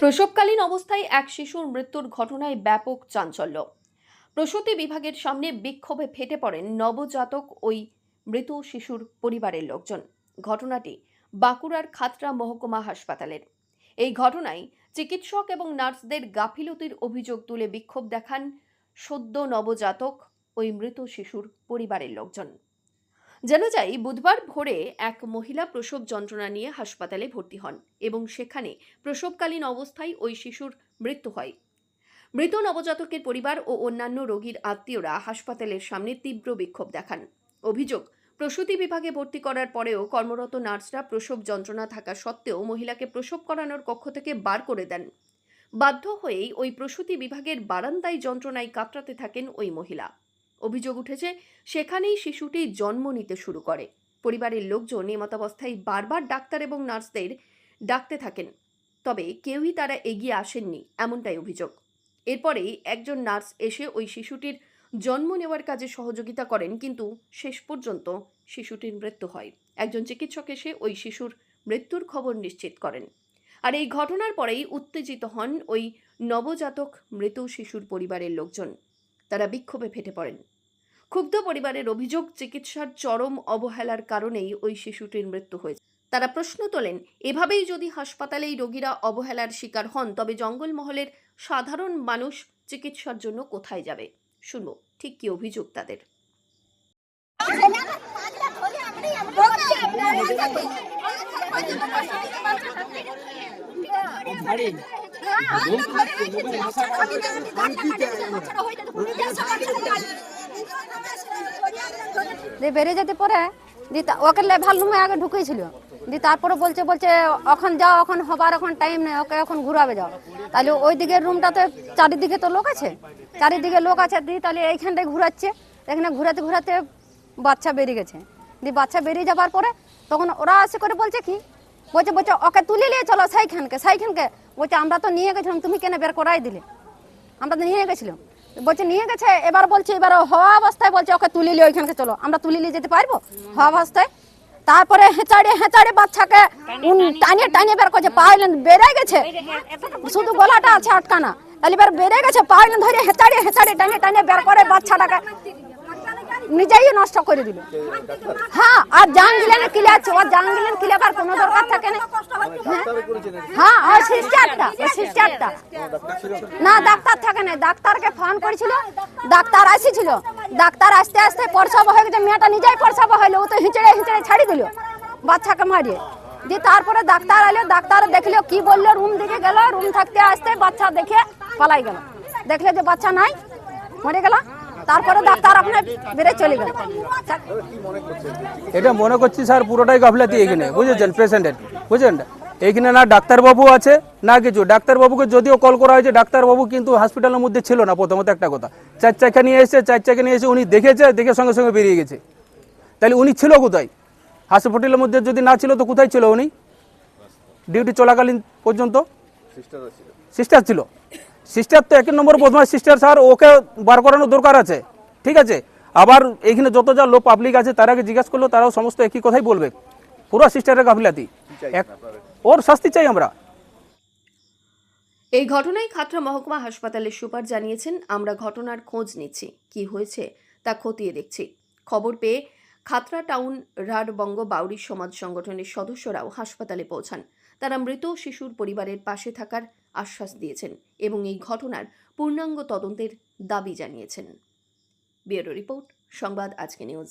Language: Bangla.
প্রসবকালীন অবস্থায় এক শিশুর মৃত্যুর ঘটনায় ব্যাপক চাঞ্চল্য। প্রসূতি বিভাগের সামনে বিক্ষোভে ফেটে পড়েন নবজাতক ওই মৃত শিশুর পরিবারের লোকজন। ঘটনাটি বাঁকুড়ার খাতড়া মহকুমা হাসপাতালের। এই ঘটনায় চিকিৎসক এবং নার্সদের গাফিলতির অভিযোগ তুলে বিক্ষোভ দেখান সদ্য নবজাতক ওই মৃত শিশুর পরিবারের লোকজন। জানা যায় বুধবার ভোরে এক মহিলা প্রসব যন্ত্রণা নিয়ে হাসপাতালে ভর্তি হন এবং সেখানে প্রসবকালীন অবস্থায় ওই শিশুর মৃত্যু হয়। মৃত নবজাতকের পরিবার ও অন্যান্য রোগীর আত্মীয়রা হাসপাতালের সামনে তীব্র বিক্ষোভ দেখান। অভিযোগ, প্রসূতি বিভাগে ভর্তি করার পরেও কর্মরত নার্সরা প্রসব যন্ত্রণা থাকা সত্ত্বেও মহিলাকে প্রসব করানোর কক্ষ থেকে বার করে দেন। বাধ্য হয়েই ওই প্রসূতি বিভাগের বারান্দায় যন্ত্রণায় কাতরাতে থাকেন ওই মহিলা। অভিযোগ উঠেছে, সেখানেই শিশুটি জন্ম নিতে শুরু করে। পরিবারের লোকজন এমতাবস্থায় বারবার ডাক্তার এবং নার্সদের ডাকতে থাকেন। তবে কেউই তারা এগিয়ে আসেননি, এমনটাই অভিযোগ। এরপরেই একজন নার্স এসে ওই শিশুটির জন্ম নেওয়ার কাজে সহযোগিতা করেন, কিন্তু শেষ পর্যন্ত শিশুটির মৃত্যু হয়। একজন চিকিৎসক এসে ওই শিশুর মৃত্যুর খবর নিশ্চিত করেন। আর এই ঘটনার পরেই উত্তেজিত হন ওই নবজাতক মৃত শিশুর পরিবারের লোকজন। তারা বিক্ষোভে ফেটে পড়েন। ক্ষুব্ধ পরিবারের অভিযোগ, চিকিৎসার চরম অবহেলার কারণেই ওই শিশুটির মৃত্যু হয়েছে। তারা প্রশ্ন তোলেন, এভাবেই যদি হাসপাতালেই রোগীরা অবহেলার শিকার হন, তবে জঙ্গলমহলের সাধারণ মানুষ চিকিৎসার জন্য কোথায় যাবে? শুনব, ঠিক কি অভিযোগ তাদের? দিয়ে বেরিয়ে যেতে পরে তা- ওকে লেভাল রুমে আগে ঢুকেছিল দিয়ে তারপরে বলছে বলছে, এখন যাও, এখন হবার এখন টাইম নেই, ওকে এখন ঘুরাবে যাও। তাহলে ওই দিকের রুমটাতে চারিদিকে তো লোক আছে? চারিদিকে লোক আছে দিয়ে তাহলে এইখানটায় ঘুরাচ্ছে। এখানে ঘুরাতে ঘুরাতে বাচ্চা বেরিয়ে গেছে। দিয়ে বাচ্চা বেরিয়ে যাবার পরে তখন ওরা এসে করে বলছে কি? বলছে বলছে, ওকে তুলে নিয়ে চলো সাইখানকে, সেইখানকে। বলছে আমরা তো নিয়ে গেছিলাম তুমি কেন বের করাই দিলে? আমরা তো নিয়ে গেছিলাম। বলছে নিয়ে গেছে? এবার বলছে এবার হওয়া অবস্থায় বলছে ওকে তুলে নিয়ে ওইখানকে চলো আমরা তুলে নিয়ে যেতে পারব? হওয়া অবস্থায়। তারপরে হেঁচাড়ে হেঁচাড়ে বাচ্চাকে টানিয়ে টানিয়ে বের করছে পাইলেন বেড়ে গেছে। শুধু গলাটা আছে আটকানা। তাহলে এবার বেড়ে গেছে পাইলেন ধরে হেঁচাড়ে হেঁচাড়ে টানিয়ে টানিয়ে বের করে বাচ্চাটাকে। নিজেই নষ্ট করে দিল। হ্যাঁ আর জান গিলেন কিলে আছে ও জান গিলেন কিলে করার কোনো দরকার থাকে না। হ্যাঁ? ওই সিস্টারটা ওই সিস্টারটা। না ডাক্তার থাকে না ডাক্তারকে ফোন করেছিল। ডাক্তার আসিছিল। ডাক্তার আসতে আসতে প্রসব হয়ে গেছে। মেয়েটা নিজেই প্রসব হইল। ও তো হিঁচড়ে হিঁচড়ে ছাড়ি দিল। বাচ্চাকে মারিয়ে। দিয়ে তারপরে ডাক্তার এলো। ডাক্তার দেখল কি বলল। রুম দিকে গেল। রুম থাকতে আসতে বাচ্চা দেখে পালাই গেল। দেখলে যে বাচ্চা নাই মরে গেল। তারপরে ডাক্তার আপনার বেড়ে চলে গেল। এটা মনে করছি স্যার পুরোটাই গাফলাতি এখানে। বুঝেছেন? পেশেন্টের বুঝলেন এখানে না ডাক্তারবাবু আছে না কিছু। ডাক্তারবাবুকে যদিও কল করা হয়েছে ডাক্তারবাবু কিন্তু হসপিটালের মধ্যে ছিল না প্রথমত একটা কথা। চার চাকা নিয়ে এসেছে চার চাকা নিয়ে এসে উনি দেখেছে দেখে সঙ্গে সঙ্গে বেরিয়ে গেছে। তাহলে উনি ছিল কোথায়? হসপিটালের মধ্যে যদি না ছিল তো কোথায় ছিল উনি? ডিউটি চলাকালীন পর্যন্ত? সিস্টার ছিল। সিস্টার তো এক নম্বর বদমাস সিস্টার স্যার ওকে বার করানোর দরকার আছে। ঠিক আছে? আবার এখানে যত যা লোক পাবলিক আছে তারাকে জিজ্ঞাসা করল তারাও সমস্ত একই কথাই বলবে। পুরো সিস্টারের গাফিলাতি। এক ওর শাস্তি চাই আমরা। এই ঘটনায় খাতড়া মহকুমা হাসপাতালের সুপার জানিয়েছেন, আমরা ঘটনার খোঁজ নিচ্ছি, কি হয়েছে তা খতিয়ে দেখছি। খবর পেয়ে খাতড়া টাউন রাঢ়বঙ্গ বাউরি সমাজ সংগঠনের সদস্যরাও হাসপাতালে পৌঁছান। তারা মৃত শিশুর পরিবারের পাশে থাকার আশ্বাস দিয়েছেন এবং এই ঘটনার পূর্ণাঙ্গ তদন্তের দাবি জানিয়েছেন। ব্যুরো রিপোর্ট, সংবাদ আজকে নিউজ।